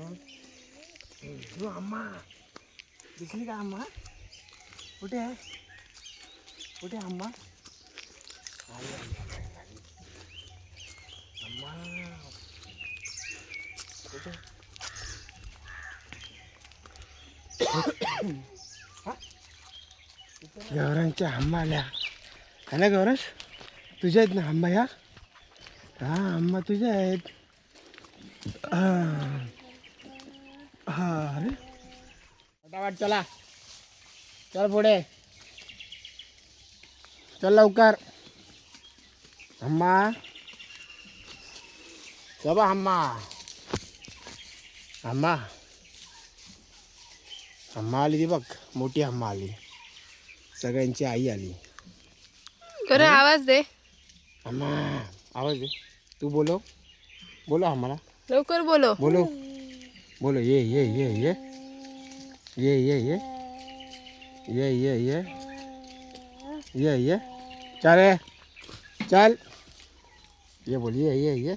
तू अम्मा दिसली का अम्मा कुठे आहे कुठे अम्मा आली, अम्मा कुठे गौरांच्या आम्हा आल्या है ना गौरस तुझ्या आहेत ना आंबा या हा आंबा तुझ्या आहेत हा हा अरे. फटाफट चला. चल पुढे. चल लवकर. अम्मा चबा अम्मा अम्मा अम्मा आली ती बघ मोठी अम्मा आली. सगळ्यांची आई आली. बरं आवाज दे. अम्मा आवाज दे. तू बोलो बोलो आम्हाला. लवकर बोलो बोलो बोलो ये ये ये ये। ये ये ये। ये ये ये। ये ये। चल चल। ये बोल ये ये ये।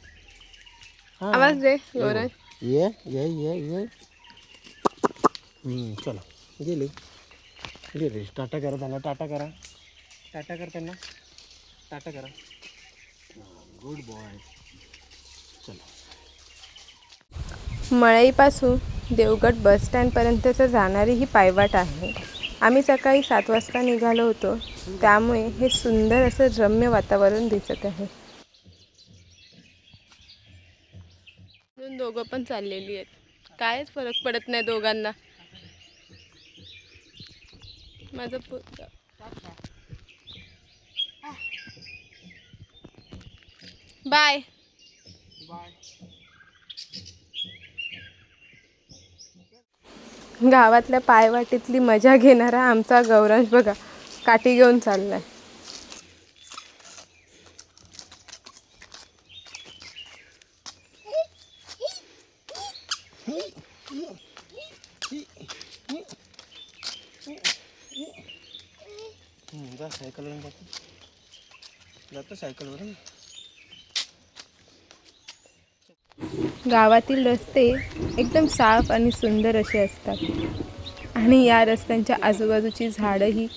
हाँ। आवाज़ दे ये बोल. ये ये ये ये। हम्म, चलो गेले गेले टाटा करा त्यांना टाटा करा। टाटा कर त्यांना टाटा करा। गुड बॉय चलो। मळईपासून देवगड बसस्टँडपर्यंतचं जाणारी ही पायवाट आहे. आम्ही सकाळी सात वाजता निघालो होतो. त्यामुळे हे सुंदर असं रम्य वातावरण दिसत आहे. दोघं पण चाललेली आहेत. कायच फरक पडत नाही दोघांना. माझं बाय. बाय. गावातल्या पायवाटीतली मजा घेणारा आमचा गौरांश बघा काठी घेऊन चाललाय. हम्म, सायकलवरून जातो. जातो सायकलवरून. गावातील रस्ते एकदम साफ आणि सुंदर असे असतात. आणि या रस्त्यांच्या आजूबाजूची झाडंही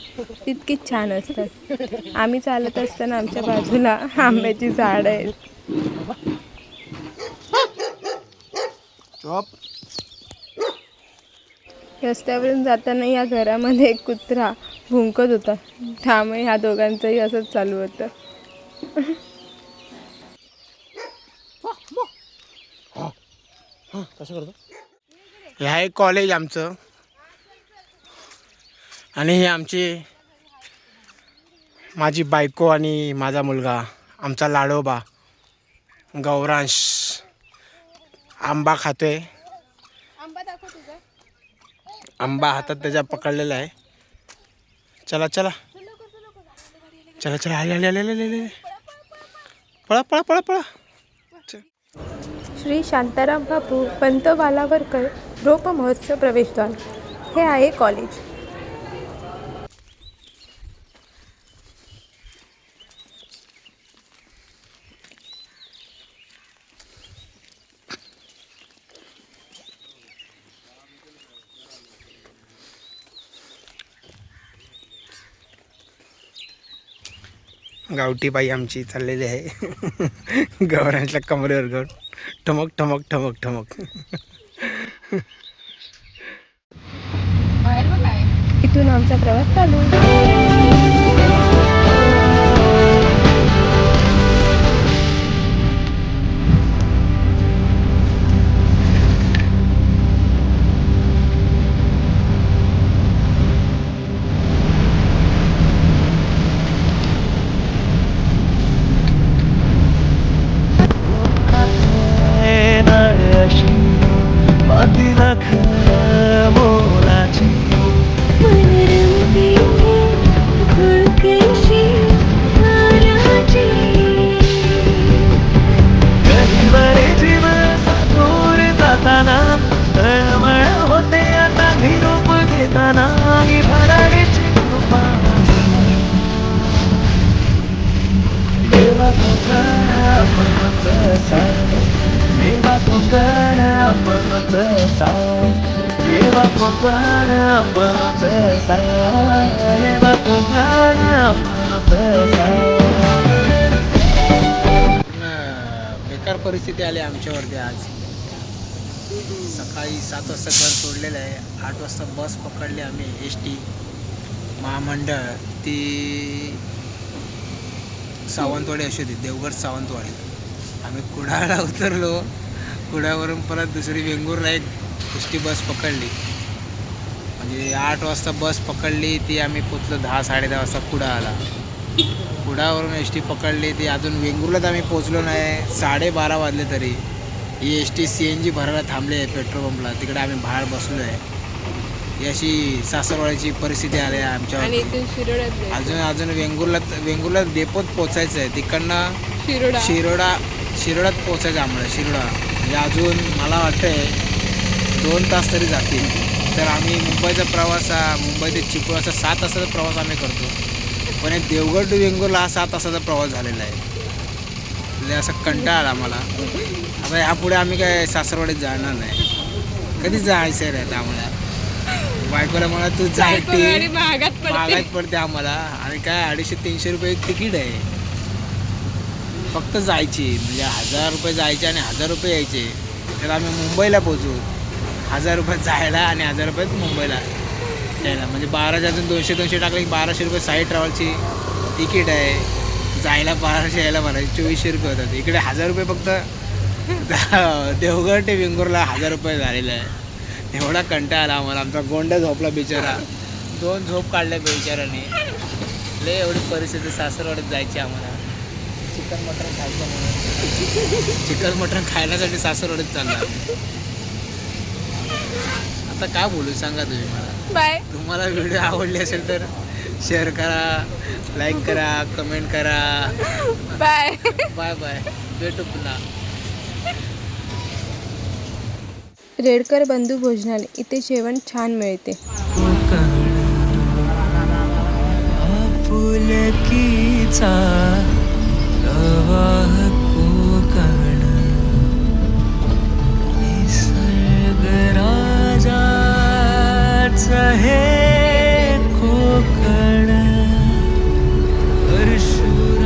तितकीच छान असतात. आम्ही चालत असताना आमच्या बाजूला आंब्याची झाडं आहेत. रस्त्यावरून जाताना या घरामध्ये एक कुत्रा भुंकत होता. त्यामुळे ह्या दोघांचंही असंच चालू होतं. हां कसं करतो? हे आहे कॉलेज आमचं. आणि हे आमची माझी बायको आणि माझा मुलगा आमचा लाडोबा गौरांश. आंबा खातोय. आंबा हातात त्याच्या पकडलेला आहे. चला चला. चला चला. आले आले आले आले आले आले. पळा पळा पळा पळा. श्री शांताराम बापू पंत वालावरकर रोप महोत्सव प्रवेशद्वार. हे आहे कॉलेज गावठी बाई आमची चाललेली आहे. गवरांच्या कमरेवर गड ठमक ठमक ठमक ठमक. इथून आमचा प्रवास चालू. Pensa Lleva con para pensar Lleva con para pensar बेकार परिस्थिती आली आमच्यावरती आज. सकाळी सात वाजता घर सोडलेलं आहे. आठ वाजता बस पकडली आम्ही एस टी महामंडळ. ती सावंतवाडी अशी होती देवगड सावंतवाडी. आम्ही कुडाळला उतरलो. कुडाळवरून परत दुसरी वेंगुर्ला एक एस टी बस पकडली. म्हणजे आठ वाजता बस पकडली ती आम्ही पोचलो दहा साडेदहा वाजता कुडाळला कुडाळवरून एस टी पकडली ती अजून वेंगुर्ल्यात आम्ही पोचलो नाही. साडेबारा वाजले तरी. ही S T C N G भरायला थांबली आहे पेट्रोल पंपला. तिकडे आम्ही बाहेर बसलो आहे ही अशी सासरवाडीची परिस्थिती आली आहे जायचं. अजून अजून वेंगुर्ल्यात वेंगुर्ल्यात डेपोत पोचायचं आहे तिकडनं शिरोडा. शिरोडा शिरोडात पोचायचं आम्हाला शिरोडा. म्हणजे अजून मला वाटतंय दोन तास तरी जातील. तर आम्ही मुंबईचा प्रवास हा मुंबई ते चिपळूण असा सात तासाचा प्रवास आम्ही करतो. पण हे देवगड टू वेंगुर्ला हा सात तासाचा प्रवास झालेला आहे. म्हणजे असं कंटाळा आला आम्हाला. आता यापुढे आम्ही काय सासरवाडीत जाणार नाही. कधी जायचं रे आता आम्हाला. बायकोला मला तू जाय बायको गाडी महागात पडते. आम्हाला. आणि काय अडीचशे तीनशे रुपये एक तिकीट आहे. फक्त जायची. म्हणजे हजार रुपये जायचे आणि हजार रुपये यायचे. तर आम्ही मुंबईला पोचू हजार रुपये जायला आणि हजार रुपये मुंबईला यायला. म्हणजे बाराशे अजून दोनशे दोनशे टाकले की बाराशे रुपये साईड ट्रॅव्हलची तिकीट आहे. जायला बाराशे यायला बाराशे चोवीसशे रुपये होतात. इकडे हजार रुपये फक्त देवगड ते वेंगुर्ला हजार रुपये झालेला आहे. एवढा कंटाळा आला आम्हाला. आमचा गोंडा झोपला बिचारा. दोन झोप काढल्या बिचाराने लय एवढी परिस्थिती सासरवाडीत जायची आम्हाला. चिकन मटण खायचं म्हणून. चिकन मटण खाण्यासाठी सासरवाडीत चालला आता काय बोलू सांगा तुम्ही मला. बाय. तुम्हाला व्हिडिओ आवडली असेल तर शेअर करा लाईक करा कमेंट करा. बाय. बाय बाय भेटू पुन्हा. रेडकर बंधू भोजनालय इथे जेवण छान मिळते. आपुलकीचा हे कोकण. परशुरामाची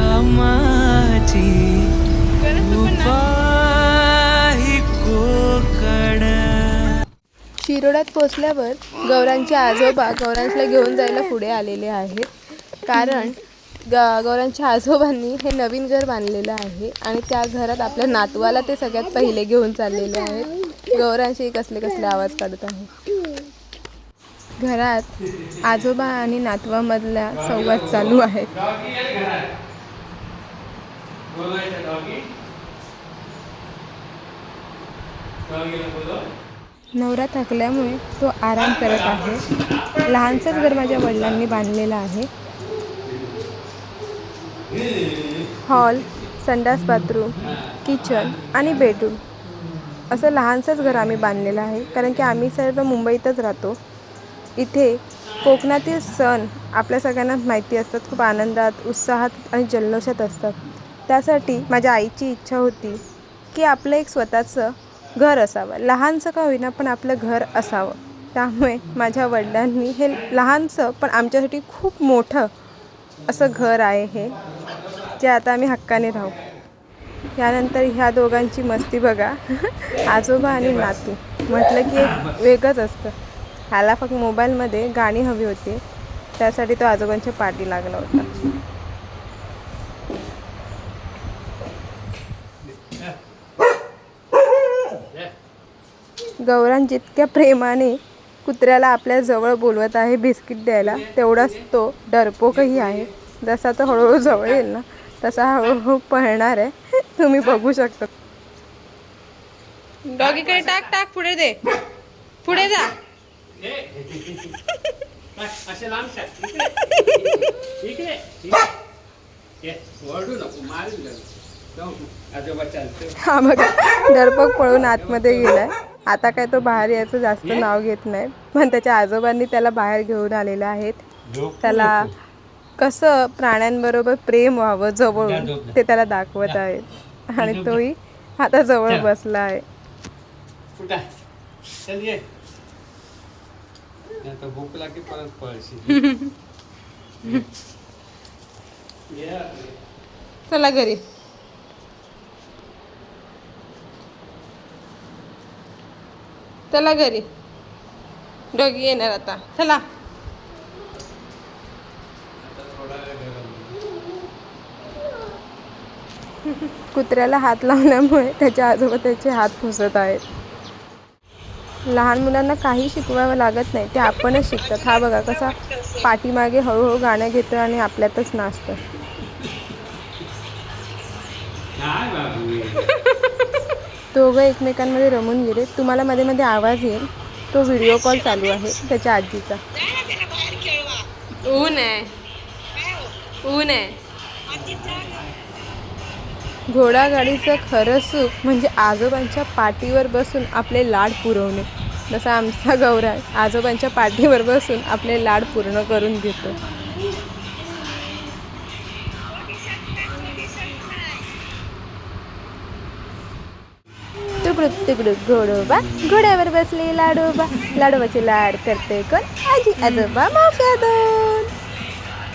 कोकण. शिरोड्यात पोचल्यावर गौरांचे आजोबा गौरांशला घेऊन जायला पुढे आलेले आहेत. कारण ग गौरांच्या आजोबांनी हे नवीन घर बांधलेलं आहे आणि त्या घरात आपल्या नातवाला ते सगळ्यात पहिले घेऊन चाललेले आहेत. गौरांशी कसले कसले आवाज काढत आहे? घरात आजोबा आणि नातवामधला संवाद चालू आहे. नवरा थकल्यामुळे तो आराम करत आहे. लहानसंच घर माझ्या वडिलांनी बांधलेला आहे. हॉल संडास बाथरूम किचन आणि बेडरूम. असं लहानसंच घर आम्ही बांधलेलं आहे. कारण की आम्ही सर्व मुंबईतच राहतो. इथे कोकणातील सण आपल्या सगळ्यांना माहिती असतात. खूप आनंदात उत्साहात आणि जल्लोषात असतात. त्यासाठी माझ्या आईची इच्छा होती की आपलं एक स्वतःचं घर असावं. लहानसं का होईना पण आपलं घर असावं. त्यामुळे माझ्या वडिलांनी हे लहानसं पण आमच्यासाठी खूप मोठं असं घर आहे हे जे आता आम्ही हक्काने राहू. यानंतर ह्या दोघांची मस्ती बघा. आजोबा आणि नातू. म्हटलं की एक वेगळंच असतं. ह्याला फक्त मोबाईलमध्ये गाणी हवी होती. त्यासाठी तो आजोबांच्या पाठी लागला होता. गौरान जितक्या प्रेमाने कुत्र्याला आपल्या जवळ बोलवत आहे बिस्किट द्यायला. तेवढाच तो डरपोकही आहे. जसा तो हळूहळू जवळ येईल ना तसा हळूहळू पळणार आहे. तुम्ही बघू शकता. डॉगीकडे टाक टाक पुढे दे. पुढे जा. हा बघा डरपोक पळून आतमध्ये गेलाय. आता काय तो बाहेर यायचं जास्त नाव घेत नाही. पण त्याच्या आजोबांनी त्याला बाहेर घेऊन आलेलं आहेत. त्याला कसं प्राण्यांबरोबर प्रेम व्हावं जवळून ते त्याला दाखवत आहेत. आणि तोही आता जवळ बसला आहे. चल घरी. चला घरी. डॉगी येणार आता. चला. कुत्र्याला हात लावल्यामुळे त्याच्या आजोबा त्याचे हात पुसत आहेत. लहान मुलांना काही शिकवावं लागत नाही ते आपणच शिकतात. हा बघा कसा पाठीमागे हळूहळू गाणं घेतो आणि आपल्यातच नाचतं दोघं एकमेकांमध्ये रमून गेले. तुम्हाला मध्ये मध्ये आवाज येईल. तो व्हिडिओ कॉल चालू आहे. त्याच्या आजीचा. ऊन आहे. ऊन आहे. घोडागाडीचं खरं सुख म्हणजे आजोबांच्या पाठीवर बसून आपले लाड पुरवणे. जसा आमचा गौरा आजोबांच्या पाठीवर बसून आपले लाड पूर्ण करून घेतो. तुकडुक तुकडुक घोडोबा घोड्यावर बसले लाडोबा लाडोबाचे लाड करते कोण? आजी आजोबा माफ्या दोन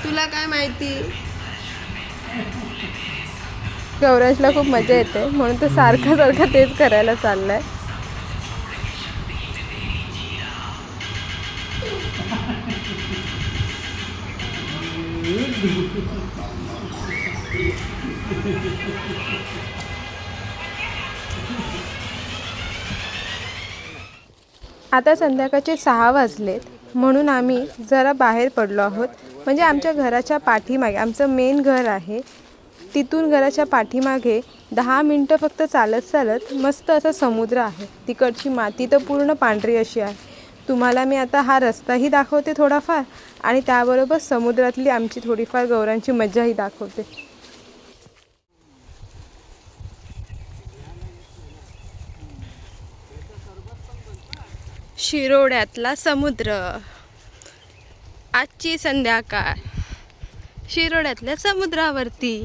तुला काय माहिती? गौराजला खूप मजा येते म्हणून तो सारखा सारखा तेच करायला चाललाय. आता संध्याकाळचे सहा वाजलेत. म्हणून आम्ही जरा बाहेर पडलो आहोत. म्हणजे आमच्या घराच्या पाठीमागे आमचं मेन घर आहे. तिथून घराच्या पाठीमागे दहा मिनटं फक्त चालत चालत मस्त असा समुद्र आहे. तिकडची माती तर पूर्ण पांढरी अशी आहे. तुम्हाला मी आता हा रस्ताही दाखवते थोडाफार आणि त्याबरोबर समुद्रातली आमची थोडीफार गौरांची मज्जाही दाखवते. शिरोड्यातला समुद्र. आजची संध्याकाळ. शिरोड्यातल्या समुद्रावरती.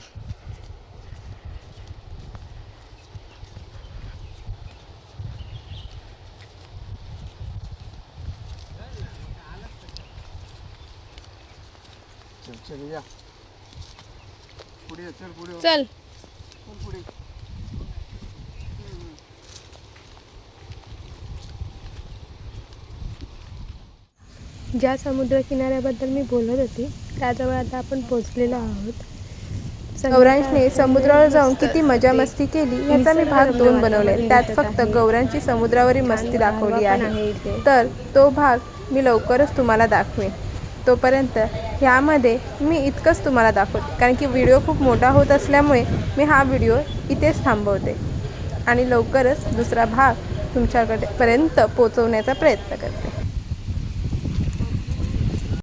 चल चल या पुढे ये, चल पुढे चल चल पुढे ज्या समुद्रकिनाऱ्याबद्दल मी बोलत होती त्याजवळ आता आपण पोहोचलेलो आहोत. गौरांशने समुद्रावर जाऊन किती मजा मस्ती केली याचा मी भाग दोन बनवलाय त्यात फक्त गौरांची समुद्रावरील मस्ती दाखवली आहे. तर तो भाग मी लवकरच तुम्हाला दाखवेन. तोपर्यंत ह्यामध्ये मी इतकंच तुम्हाला दाखवते. कारण की व्हिडिओ खूप मोठा होत असल्यामुळे मी हा व्हिडिओ इथेच थांबवते. आणि लवकरच दुसरा भाग तुमच्याकडे पर्यंत पोचवण्याचा प्रयत्न करते.